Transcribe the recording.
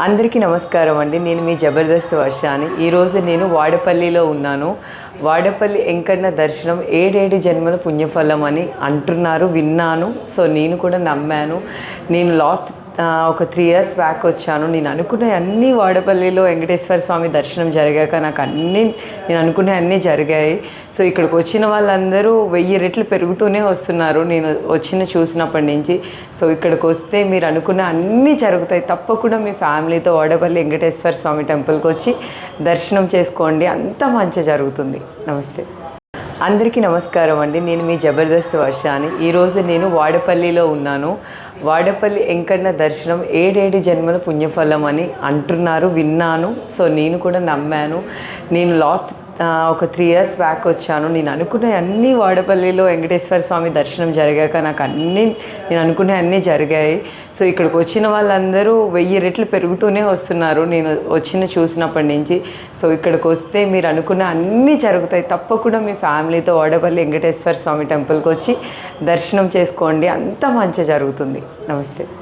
అందరికీ నమస్కారం అండి. నేను మీ జబర్దస్త్ వర్షాని. ఈరోజు నేను వాడపల్లిలో ఉన్నాను. వాడపల్లి వెంకన్న దర్శనం ఏడేడు జన్మల పుణ్యఫలం అని అంటున్నారు. విన్నాను. సో నేను కూడా నమ్మాను. నేను లాస్ట్ ఒక త్రీ ఇయర్స్ బ్యాక్ వచ్చాను. నేను అనుకున్న అన్ని వాడపల్లిలో వెంకటేశ్వర స్వామి దర్శనం జరిగాక నాకు అన్నీ నేను అనుకునే అన్నీ జరిగాయి. సో ఇక్కడికి వచ్చిన వాళ్ళందరూ వెయ్యి రెట్లు పెరుగుతూనే వస్తున్నారు. నేను వచ్చిన చూసినప్పటి నుంచి. సో ఇక్కడికి వస్తే మీరు అనుకున్న అన్నీ జరుగుతాయి. తప్పకుండా మీ ఫ్యామిలీతో వాడపల్లి వెంకటేశ్వర స్వామి టెంపుల్కి వచ్చి దర్శనం చేసుకోండి. అంత మంచి జరుగుతుంది. నమస్తే. అందరికీ నమస్కారం అండి. నేను మీ జబర్దస్త్ వర్షాని. ఈరోజు నేను వాడపల్లిలో ఉన్నాను. వాడపల్లి వెంకన్న దర్శనం ఏడేడు జన్మల పుణ్యఫలం అని అంటున్నారు. విన్నాను. సో నేను కూడా నమ్మాను. నేను లాస్ట్ ఒక త్రీ ఇయర్స్ బ్యాక్ వచ్చాను. నేను అనుకున్న అన్ని వాడపల్లిలో వెంకటేశ్వర స్వామి దర్శనం జరిగాక నాకు అన్నీ నేను అనుకునే అన్నీ జరిగాయి. సో ఇక్కడికి వచ్చిన వాళ్ళందరూ వెయ్యి రెట్లు పెరుగుతూనే వస్తున్నారు. నేను వచ్చిన చూసినప్పటి నుంచి. సో ఇక్కడికి వస్తే మీరు అనుకున్న అన్నీ జరుగుతాయి. తప్పకుండా మీ ఫ్యామిలీతో వాడపల్లి వెంకటేశ్వర స్వామి టెంపుల్కి వచ్చి దర్శనం చేసుకోండి. అంత మంచి జరుగుతుంది. నమస్తే.